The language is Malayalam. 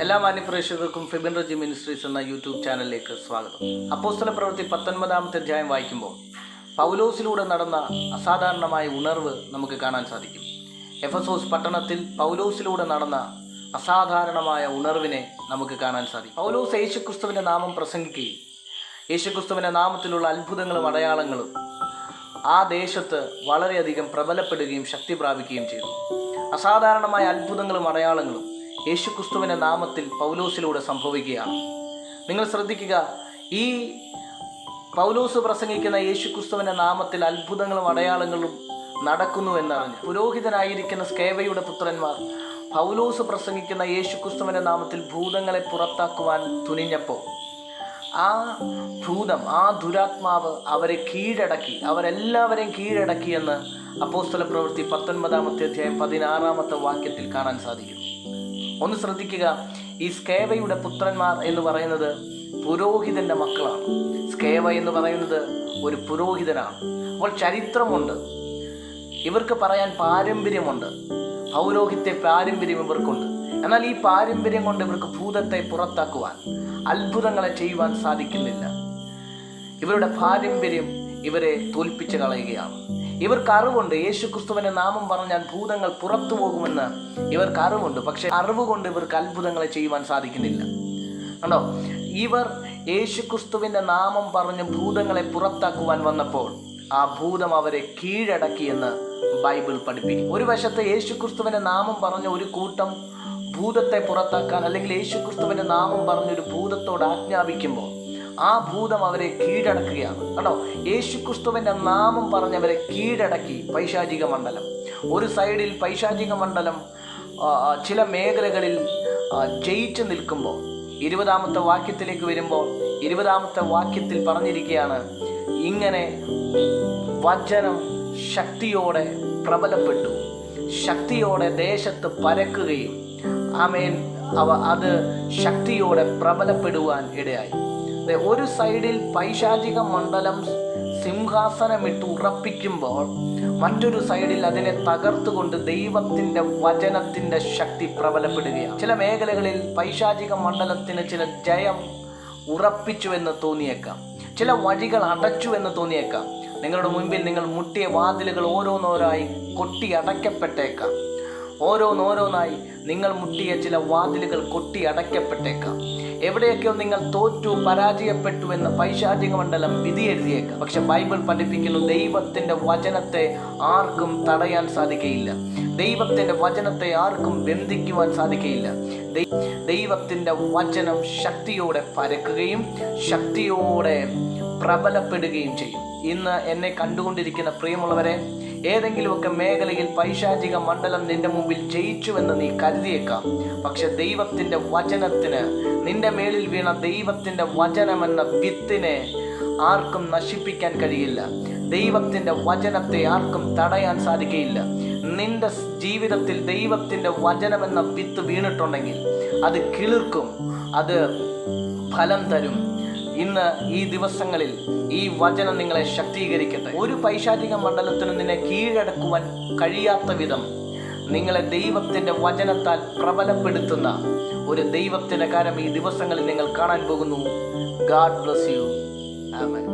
എല്ലാ മാന്യപ്രേക്ഷകർക്കും ഫിബിൻ റജി മിനിസ്ട്രീസ് എന്ന യൂട്യൂബ് ചാനലിലേക്ക് സ്വാഗതം. അപ്പോസ്തല പ്രവൃത്തി പത്തൊൻപതാമത്തെ അധ്യായം വായിക്കുമ്പോൾ പൗലോസിലൂടെ നടന്ന അസാധാരണമായ ഉണർവ് നമുക്ക് കാണാൻ സാധിക്കും. എഫസോസ് പട്ടണത്തിൽ പൗലോസിലൂടെ നടന്ന അസാധാരണമായ ഉണർവിനെ നമുക്ക് കാണാൻ സാധിക്കും. പൗലോസ് യേശുക്രിസ്തുവിന്റെ നാമം പ്രസംഗിക്കുകയും യേശുക്രിസ്തുവിന്റെ നാമത്തിലുള്ള അത്ഭുതങ്ങളും അടയാളങ്ങളും ആ ദേശത്ത് വളരെയധികം പ്രബലപ്പെടുകയും ശക്തി പ്രാപിക്കുകയും ചെയ്തു. അസാധാരണമായ അത്ഭുതങ്ങളും അടയാളങ്ങളും യേശുക്രിസ്തുവിന്റെ നാമത്തിൽ പൗലോസിലൂടെ സംഭവിക്കുകയാണ്. നിങ്ങൾ ശ്രദ്ധിക്കുക ഈ പൗലോസ് പ്രസംഗിക്കുന്ന യേശുക്രിസ്തുവിന്റെ നാമത്തിൽ അത്ഭുതങ്ങളും അടയാളങ്ങളും നടക്കുന്നു എന്നറിഞ്ഞ് പുരോഹിതനായിരിക്കുന്ന സ്കേവയുടെ പുത്രന്മാർ പൗലോസ് പ്രസംഗിക്കുന്ന യേശുക്രിസ്തുവിന്റെ നാമത്തിൽ ഭൂതങ്ങളെ പുറത്താക്കുവാൻ തുനിഞ്ഞപ്പോൾ ആ ഭൂതം ആ ദുരാത്മാവ് അവരെ കീഴടക്കി അവരെല്ലാവരെയും കീഴടക്കിയെന്ന് അപ്പോസ്തല പ്രവൃത്തി പത്തൊൻപതാമത്തെ അധ്യായം പതിനാറാമത്തെ വാക്യത്തിൽ കാണാൻ സാധിക്കും. ഒന്ന് ശ്രദ്ധിക്കുക. ഈ സ്കേവയുടെ പുത്രന്മാർ എന്ന് പറയുന്നത് പുരോഹിതന്റെ മക്കളാണ്. സ്കേവ എന്ന് പറയുന്നത് ഒരു പുരോഹിതനാണ്. അപ്പോൾ ചരിത്രമുണ്ട്. ഇവർക്ക് പറയാൻ പാരമ്പര്യമുണ്ട്. പൗരോഹിത്യ പാരമ്പര്യം ഇവർക്കുണ്ട്. എന്നാൽ ഈ പാരമ്പര്യം കൊണ്ട് ഇവർക്ക് ഭൂതത്തെ പുറത്താക്കുവാൻ അത്ഭുതങ്ങളെ ചെയ്യുവാൻ സാധിക്കുന്നില്ല. ഇവരുടെ പാരമ്പര്യം ഇവരെ തോൽപ്പിച്ച് കളയുകയാണ്. ഇവർക്ക് അറിവുണ്ട്. യേശു ക്രിസ്തുവിന്റെ നാമം പറഞ്ഞാൽ ഭൂതങ്ങൾ പുറത്തു പോകുമെന്ന് ഇവർക്ക് അറിവുണ്ട്. പക്ഷെ അറിവ് കൊണ്ട് ഇവർക്ക് അത്ഭുതങ്ങളെ ചെയ്യുവാൻ സാധിക്കുന്നില്ല. കണ്ടോ? ഇവർ യേശു ക്രിസ്തുവിന്റെ നാമം പറഞ്ഞ് ഭൂതങ്ങളെ പുറത്താക്കുവാൻ വന്നപ്പോൾ ആ ഭൂതം അവരെ കീഴടക്കിയെന്ന് ബൈബിൾ പഠിപ്പിക്കും. ഒരു വശത്ത് യേശു ക്രിസ്തുവിന്റെ നാമം പറഞ്ഞ ഒരു കൂട്ടം ഭൂതത്തെ പുറത്താക്കാൻ അല്ലെങ്കിൽ യേശു ക്രിസ്തുവിന്റെ നാമം പറഞ്ഞൊരു ഭൂതത്തോട് ആജ്ഞാപിക്കുമ്പോൾ ആ ഭൂതം അവരെ കീഴടക്കുകയാണ്. കണ്ടോ? യേശു ക്രിസ്തുവിന്റെ നാമം പറഞ്ഞവരെ കീഴടക്കി പൈശാചിക മണ്ഡലം. ഒരു സൈഡിൽ പൈശാചിക മണ്ഡലം ചില മേഖലകളിൽ ജയിച്ച് നിൽക്കുമ്പോൾ ഇരുപതാമത്തെ വാക്യത്തിലേക്ക് വരുമ്പോൾ ഇരുപതാമത്തെ വാക്യത്തിൽ പറഞ്ഞിരിക്കുകയാണ് ഇങ്ങനെ വചനം ശക്തിയോടെ പ്രബലപ്പെട്ടു. ശക്തിയോടെ ദേശത്ത് പരക്കുകയും ആമേൻ അവ അത് ശക്തിയോടെ പ്രബലപ്പെടുവാൻ ഇടയായി. ഒരു സൈഡിൽ പൈശാചിക മണ്ഡലം സിംഹാസനമിട്ട് ഉറപ്പിക്കുമ്പോൾ മറ്റൊരു സൈഡിൽ അതിനെ തകർത്തുകൊണ്ട് ദൈവത്തിന്റെ വചനത്തിന്റെ ശക്തി പ്രബലപ്പെടുകയാണ്. ചില മേഖലകളിൽ പൈശാചിക മണ്ഡലത്തിന് ചില ജയം ഉറപ്പിച്ചു എന്ന് തോന്നിയേക്കാം. ചില വഴികൾ അടച്ചു എന്ന് തോന്നിയേക്കാം. നിങ്ങളുടെ മുൻപിൽ നിങ്ങൾ മുട്ടിയ വാതിലുകൾ ഓരോന്നോരായി കൊട്ടി അടയ്ക്കപ്പെട്ടേക്കാം. ഓരോന്നോരോന്നായി നിങ്ങൾ മുട്ടിയ ചില വാതിലുകൾ കൊട്ടി അടയ്ക്കപ്പെട്ടേക്കാം. എവിടെയൊക്കെയോ നിങ്ങൾ തോറ്റു പരാജയപ്പെട്ടു എന്ന് പൈശാചിക മണ്ഡലം വിധി എഴുതിയേക്കാം. പക്ഷെ ബൈബിൾ പഠിപ്പിക്കുന്നു ദൈവത്തിന്റെ വചനത്തെ ആർക്കും തടയാൻ സാധിക്കയില്ല. ദൈവത്തിന്റെ വചനത്തെ ആർക്കും ബന്ധിക്കുവാൻ സാധിക്കയില്ല. ദൈവത്തിന്റെ വചനം ശക്തിയോടെ പരക്കുകയും ശക്തിയോടെ പ്രബലപ്പെടുകയും ചെയ്യും. ഇന്ന് എന്നെ കണ്ടുകൊണ്ടിരിക്കുന്ന പ്രിയമുള്ളവരെ ഏതെങ്കിലുമൊക്കെ മേഖലയിൽ പൈശാചിക മണ്ഡലം നിന്റെ മുമ്പിൽ ജയിച്ചുവെന്ന് നീ കരുതിയേക്കാം. പക്ഷെ ദൈവത്തിന്റെ വചനത്തിന് നിന്റെ മേലിൽ വീണ ദൈവത്തിന്റെ വചനമെന്ന വിത്തിനെ ആർക്കും നശിപ്പിക്കാൻ കഴിയില്ല. ദൈവത്തിന്റെ വചനത്തെ ആർക്കും തടയാൻ സാധിക്കുകയില്ല നിന്റെ ജീവിതത്തിൽ ദൈവത്തിന്റെ വചനമെന്ന വിത്ത് വീണിട്ടുണ്ടെങ്കിൽ അത് കിളിർക്കും അത് ഫലം തരും. ഇന്ന് ഈ ദിവസങ്ങളിൽ ഈ വചനം നിങ്ങളെ ശക്തീകരിക്കട്ടെ. ഒരു പൈശാചിക മണ്ഡലത്തിനും നിന്നെ കീഴടക്കുവാൻ കഴിയാത്ത വിധം നിങ്ങളെ ദൈവത്തിന്റെ വചനത്താൽ പ്രബലപ്പെടുത്തുന്ന ഒരു ദൈവത്തിന്റെ കാര്യം ഈ ദിവസങ്ങളിൽ നിങ്ങൾ കാണാൻ പോകുന്നു. ഗാഡ് ബ്ലസ് യു ആമൻ